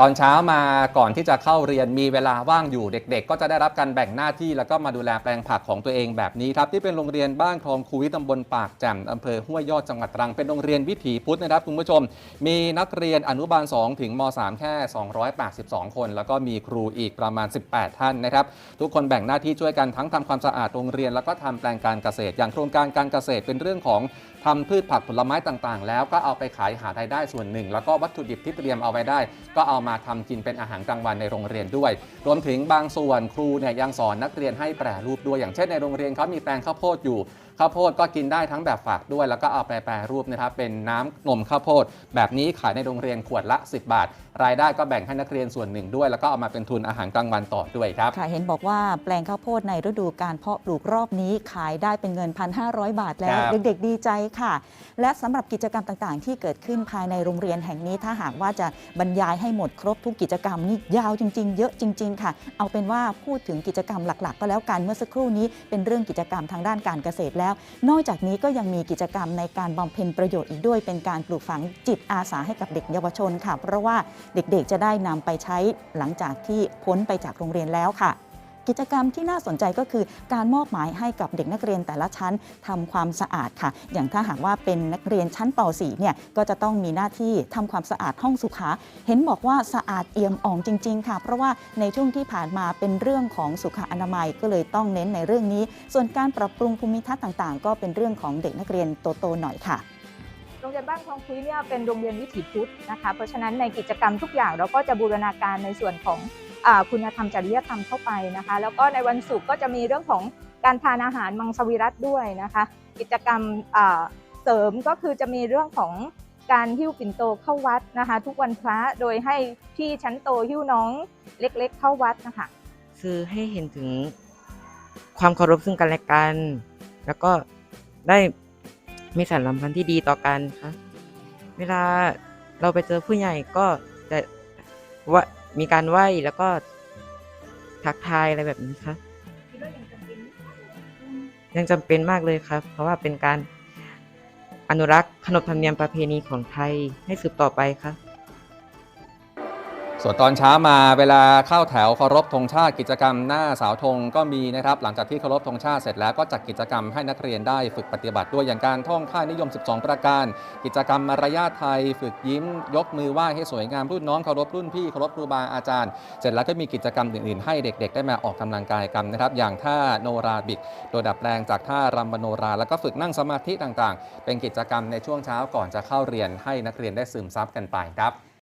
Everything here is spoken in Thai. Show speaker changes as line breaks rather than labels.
ตอนเช้ามาก่อนที่จะเข้าเรียนมีเวลาว่างอยู่เด็ก ๆ ก็จะได้รับการแบ่งหน้าที่แล้วก็มาดูแลแปลงผักของตัวเองแบบนี้ครับที่เป็นโรงเรียนบ้านคลองคูวิตำบลปากแจ่มอำเภอห้วยยอดจังหวัดตรังเป็นโรงเรียนวิถีพุทธนะครับคุณผู้ชม มีนักเรียนอนุบาล 2 ถึงม 3 แค่ 282 คน แล้วก็มีครูอีกประมาณ 18 ท่านนะครับทุกคนแบ่งหน้าที่ช่วยกันทั้งทำความสะอาดโรงเรียน แล้วก็ทำแปลงการเกษตร อย่างโครงการการเกษตรเป็นเรื่องของทำพืชผักผลไม้ต่างๆ แล้วก็เอาไปขายหารายได้ส่วนหนึ่ง แล้วก็วัตถุดิบที่เตรียมเอาไว้ได้ ก็เอามาทำกินเป็นอาหารกลางวันในโรงเรียนด้วย รวมถึงบางส่วนครูเนี่ยยังสอนนักเรียนให้แปรรูปด้วยอย่างเช่นในโรงเรียนเขามีแปลงข้าวโพดอยู่ ข้าวโพดก็กินได้ทั้งแบบฝากด้วย แล้วก็เอาไปแปรรูปนะครับเป็นน้ำนมข้าวโพด แบบนี้ขายในโรงเรียนขวดละ 10 บาท รายได้ก็แบ่งให้นักเรียนส่วนหนึ่งด้วย แล้วก็เอามาเป็นทุนอาหารกลางวันต่อด้วยครับ
ค่ะเห็นบอกว่าแปลงข้าวโพดในฤดูการเพาะปลูกรอบนี้ขายได้เป็นเงิน 1,500 บาทแล้ว
ครับ
เด็กๆ ดีใจค่ะ และสำหรับกิจกรรมต่างๆ ที่เกิดขึ้นภายในโรงเรียนแห่งนี้ถ้าหากว่าจะบรรยายให้หมดครบทุกกิจกรรมนี่ยาวจริง ๆ เยอะจริง ๆ ค่ะ เอาเป็นว่าพูดถึงกิจกรรมหลัก ๆ ก็แล้วกันเมื่อสักครู่นี้เป็นเรื่องกิจกรรมทางด้านการเกษตรแล้ว นอกจากนี้ก็ยังมีกิจกรรมในการบำเพ็ญประโยชน์อีกด้วย เป็นการปลูกฝังจิตอาสาให้กับเด็กเยาวชนค่ะ เพราะว่าเด็กๆจะได้นำไปใช้หลังจากที่พ้นไปจากโรงเรียนแล้วค่ะ กิจกรรมที่น่าสนใจก็คือการมอบหมายให้กับเด็กนักเรียนแต่ละชั้นทำความสะอาดค่ะ อย่างถ้าหากว่าเป็นนักเรียนชั้นป .4 เนี่ยก็จะต้องมีหน้าที่ทำความสะอาดห้องสุขา เห็นบอกว่าสะอาดเอี่ยมอ่องจริง ๆ ค่ะ เพราะว่าในช่วงที่ผ่านมาเป็นเรื่องของสุขอนามัยก็เลยต้องเน้นในเรื่องนี้ ส่วนการปรับปรุงภูมิทัศน์ต่างๆ ก็เป็นเรื่องของเด็กนักเรียนโตๆหน่อยค่ะ
โรงเรียนบ้านคลองคุยเนี่ยเป็นโรงเรียนวิถีพุทธนะคะ เพราะฉะนั้นในกิจกรรมทุกอย่างเราก็จะบูรณาการในส่วนของคุณธรรมจริยธรรมเข้าไปนะคะ แล้วก็ในวันศุกร์ก็จะมีเรื่องของการทานอาหารมังสวิรัตด้วยนะคะ กิจกรรมเสริมก็คือจะมีเรื่องของการหิ้วปิ่นโตเข้าวัดนะคะ ทุกวันพระโดยให้พี่ชั้นโตหิ้วน้องเล็กๆ เข้าวัดนะคะ
คือให้เห็นถึงความเคารพซึ่งกันและกัน แล้วก็ได้มีสารสัมพันธ์ที่ดีต่อกันค่ะเวลาเราไปเจอผู้ใหญ่ก็จะว่า มีการไหว้แล้วก็ทักทายอะไรแบบนี้ค่ะยังจำเป็นมากเลยครับ เพราะว่าเป็นการอนุรักษ์ขนบธรรมเนียมประเพณีของไทยให้สืบต่อไปค่ะ
ส่วนตอนเช้ามาเวลาเข้าแถวเคารพธงชาติกิจกรรมหน้าเสาธงก็มีนะครับ หลังจากที่เคารพธงชาติเสร็จแล้วก็จัดกิจกรรมให้นักเรียนได้ฝึกปฏิบัติด้วยอย่างการท่องค่านิยม 12 ประการ กิจกรรมมารยาทไทย ฝึกยิ้ม ยกมือไหว้ให้สวยงามรุ่นน้องเคารพรุ่นพี่เคารพครูบาอาจารย์ เสร็จแล้วก็มีกิจกรรมอื่นๆ ให้เด็ก ๆ ได้มาออกกำลังกายกันนะครับ อย่างท่าโนราบิกโดยดัดแปลงจากท่ารำมโนรา แล้วก็ฝึกนั่งสมาธิต่างๆ เป็นกิจกรรมในช่วงเช้าก่อนจะเข้าเรียนให้นักเรียนได้ซึมซับกันไปครับ